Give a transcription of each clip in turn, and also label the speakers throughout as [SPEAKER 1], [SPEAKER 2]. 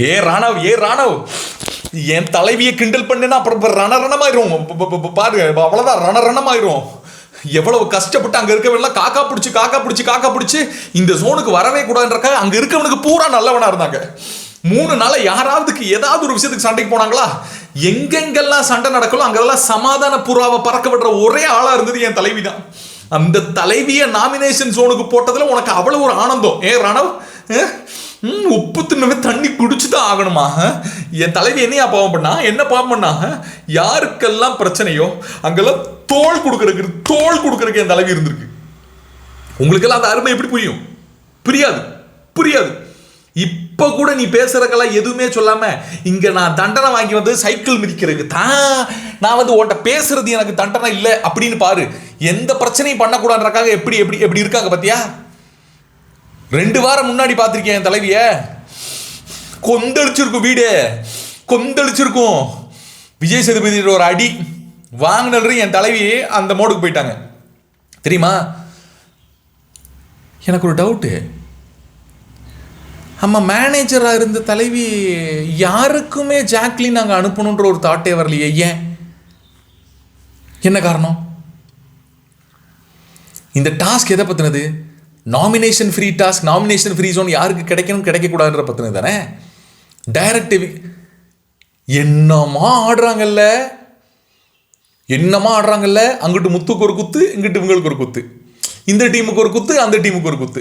[SPEAKER 1] ஏ ராணவ் ஏ ராணவ். என் தலைவியை கிண்டல் பண்ணினா அப்புறம் ரணரணமாயிரும். ப- பாரு அவ்வளோதான் ரணரணமாயிரும். எவ்வளவு கஷ்டப்பட்டு அங்கே இருக்கவெல்லாம் காக்கா பிடிச்சி காக்கா பிடிச்சி காக்கா பிடிச்சி இந்த ஜோனுக்கு வரவே கூடாதுன்றக்கா அங்கே இருக்கவனுக்கு பூரா நல்லவனாக இருந்தாங்க. மூணு நாள் யாராவதுக்கு ஏதாவது ஒரு விஷயத்துக்கு சண்டைக்கு போனாங்களா? எங்கெங்கெல்லாம் சண்டை நடக்கலோ அங்கெல்லாம் சமாதான புறாவை பறக்க விடுற ஒரே ஆளாக இருந்தது என் தலைவி தான் அந்த தலைவியை நாமினேஷன் ஜோனுக்கு போட்டதில் உனக்கு அவ்வளோ ஒரு ஆனந்தம். ஏ ரணவ் அஹ்? உப்பு தின்னவே தண்ணி குடிச்சு தான் ஆகணுமா என் தலைவி என்னையா பாவம் பண்ணா? என்ன பாவம் பண்ணா? யாருக்கெல்லாம் பிரச்சனையோ அங்கெல்லாம் தோல் கொடுக்கறதுக்கு தோல் கொடுக்கறதுக்கு என் தலைவி இருந்திருக்கு. உங்களுக்கெல்லாம் அந்த அருமை எப்படி புரியும்? புரியாது. புரியாது. இப்ப கூட நீ பேசுறதுக்கெல்லாம் எதுவுமே சொல்லாம இங்க நான் தண்டனை வாங்கி வந்து சைக்கிள் மிதிக்கிறதுக்கு தான் நான் வந்து உன்கிட்ட பேசுறது எனக்கு தண்டனை இல்லை அப்படின்னு பாரு. எந்த பிரச்சனையும் பண்ணக்கூடாதுன்றக்காக எப்படி எப்படி எப்படி இருக்காங்க பார்த்தியா ரெண்டு வாரம் முன்னாடி பார்த்துருக்கேன் என் தலைவிய. கொந்தளிச்சிருக்கும் வீடு. கொந்தளிச்சிருக்கும். விஜய் சேதுபதி ஒரு அடி வாங்கினது என் தலைவி அந்த மோடுக்கு போயிட்டாங்க. தெரியுமா? எனக்கு ஒரு டவுட்டு நம்ம மேனேஜராக இருந்த தலைவி யாருக்குமே ஜாக்லின் நாங்கள் அனுப்பணுன்ற ஒரு தாட்டே வரலையே. ஏன்? என்ன காரணம்? இந்த டாஸ்க் எதை பற்றினது nomination free task nomination free zone யாருக்கு கிடைக்கணும் கிடைக்கக்கூடாதுன்ற பற்றினது தானே? டைரக்டிவ் என்னமா ஆடுறாங்கல்ல? என்னமா ஆடுறாங்கல்ல? அங்கிட்டு முத்துக்கு ஒரு குத்து இங்கிட்டு இவங்களுக்கு ஒரு குத்து. இந்த டீமுக்கு ஒரு குத்து அந்த டீமுக்கு ஒரு குத்து.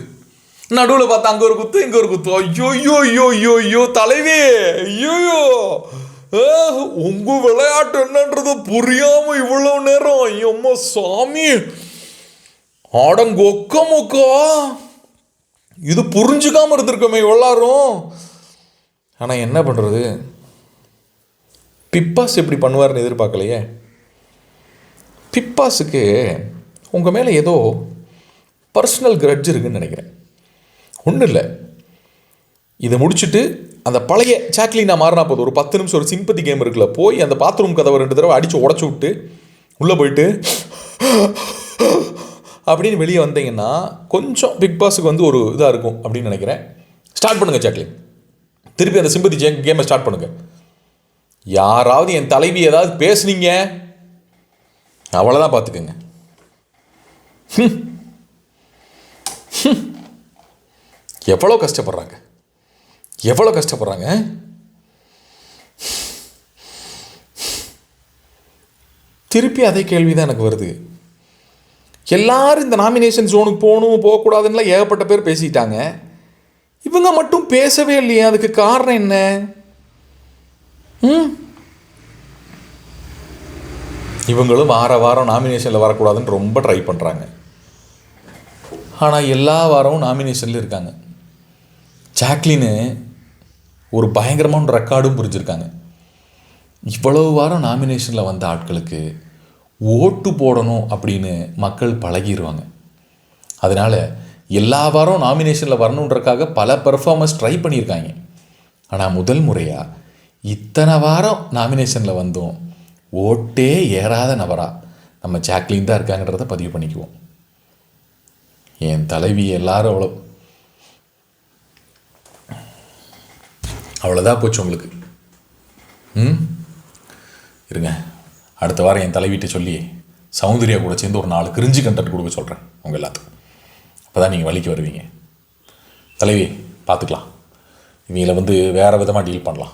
[SPEAKER 1] நடுவில் பார்த்தா அங்கே ஒரு குத்து இங்கே ஒரு குத்து. ஐயோ ஐயோ ஐயோ ஐயோ ஐயோ தலைவே! ஐயோ உங்க விளையாட்டு என்னன்றது புரியாம இவ்வளவு நேரம். ஐயோ சாமி! அடங்கொக்க மொக்கோ. இது புரிஞ்சுக்காம இருந்திருக்கோமே எல்லாரும். ஆனால் என்ன பண்ணுறது பிப்பாஸ் எப்படி பண்ணுவார்னு எதிர்பார்க்கலையே? பிப்பாஸுக்கு உங்கள் மேலே ஏதோ பர்சனல் கிரட்ஜ் இருக்குன்னு நினைக்கிறேன். ஒன்றும் இல்லை. இதை முடிச்சுட்டு அந்த பழைய சாக்லினா மாறினா போதும். ஒரு பத்து நிமிஷம் ஒரு சிம்பத்தி கேம் இருக்குல்ல. போய் அந்த பாத்ரூம் கதவை ரெண்டு தடவை அடித்து உடச்சி விட்டு உள்ளே போயிட்டு அப்படின்னு வெளியே வந்தீங்கன்னா கொஞ்சம் பிக் பாஸுக்கு வந்து ஒரு இதாக இருக்கும் அப்படின்னு நினைக்கிறேன். ஸ்டார்ட் பண்ணுங்கள் ஜாக்லின் திருப்பி அந்த சிம்பதி ஜே கேமை ஸ்டார்ட் பண்ணுங்கள் யாராவது என் தலைவி ஏதாவது பேசுனீங்க? அவ்வளோதான் பார்த்துக்குங்க எவ்வளோ கஷ்டப்படுறாங்க? எவ்வளோ கஷ்டப்படுறாங்க? திருப்பி அதே கேள்வி தான் எனக்கு வருது. எல்லாரும் இந்த நாமினேஷன் ஜோனுக்கு போகணும் போகக்கூடாதுன்னுலாம் ஏகப்பட்ட பேர் பேசிட்டாங்க. இவங்க மட்டும் பேசவே இல்லையே அதுக்கு காரணம் என்ன? ம்? இவங்களும் வார வாரம் நாமினேஷனில் வரக்கூடாதுன்னு ரொம்ப ட்ரை பண்ணுறாங்க ஆனால் எல்லா வாரமும் நாமினேஷனில் இருக்காங்க. ஜாக்லின்னு ஒரு பயங்கரமான ரெக்கார்டும் புரிஞ்சிருக்காங்க. இவ்வளவு வாரம் நாமினேஷனில் வந்த ஆட்களுக்கு ஓட்டு போடணும் அப்படின்னு மக்கள் பழகிடுவாங்க அதனால் எல்லா வாரம் நாமினேஷனில் வரணுன்றக்காக பல பெர்ஃபார்மன்ஸ் ட்ரை பண்ணியிருக்காங்க. ஆனால் முதல் முறையாக இத்தனை வாரம் நாமினேஷனில் வந்தோம் ஓட்டே ஏறாத நபராக நம்ம ஜாக்லின் தான் இருக்காங்கன்றத பதிவு பண்ணிக்குவோம். என் தலைவி எல்லாரும் அவ்வளோ அவ்வளோதான் போச்சு உங்களுக்கு. ம்? இருங்க. அடுத்த வாரம் என் தலைவிட்ட சொல்லி சௌந்தர்யா கூட சேர்ந்து ஒரு நாலு கிரிஞ்சு கண்டென்ட் கொடுக்க சொல்கிறேன் உங்கள் எல்லாத்துக்கும். அப்போ தான் நீங்கள் வழிக்கு வருவீங்க. தலைவி பார்த்துக்கலாம். இவங்களை வந்து வேறு விதமாக டீல் பண்ணலாம்.